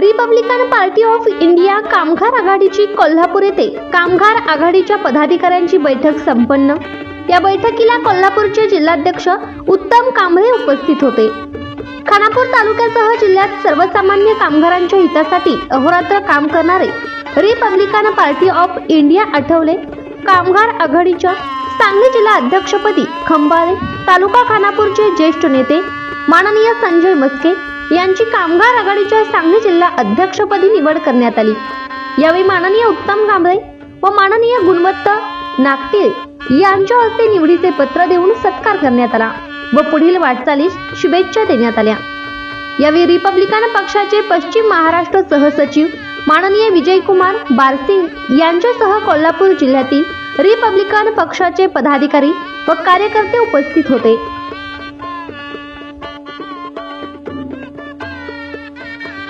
Republican Party of India कामगार आघाडीची कोल्हापूर येथे कामगार आघाडीच्या पदाधिकाऱ्यांची बैठक संपन्न. या बैठकीला कोल्हापूरचे जिल्हाध्यक्ष उत्तम कांबळे उपस्थित होते. खानापूर तालुक्यासह जिल्ह्यात सर्वसामान्य कामगारांच्या हितासाठी अहोरात्र काम करणारे Republican Party of India Athawale. कामगार आघाडीच्या सांगली जिल्हा अध्यक्षपदी खंबाळे तालुका खानापूरचे ज्येष्ठ नेते माननीय संजय मस्के यांची कामगार आघाडीच्या सांगली जिल्हा अध्यक्षपदी निवड करण्यात आली. यावेळी माननीय उत्तम कांबळे व माननीय गुणवत्ता नागटे यांच्या हस्ते निवडीचे पत्र देऊन सत्कार करण्यात आला व पुढील वाटचालीस शुभेच्छा देण्यात आल्या. यावेळी रिपब्लिकन पक्षाचे पश्चिम महाराष्ट्र सहसचिव माननीय विजयकुमार बारसिंग यांच्यासह कोल्हापूर जिल्ह्यातील रिपब्लिकन पक्षाचे पदाधिकारी व कार्यकर्ते उपस्थित होते.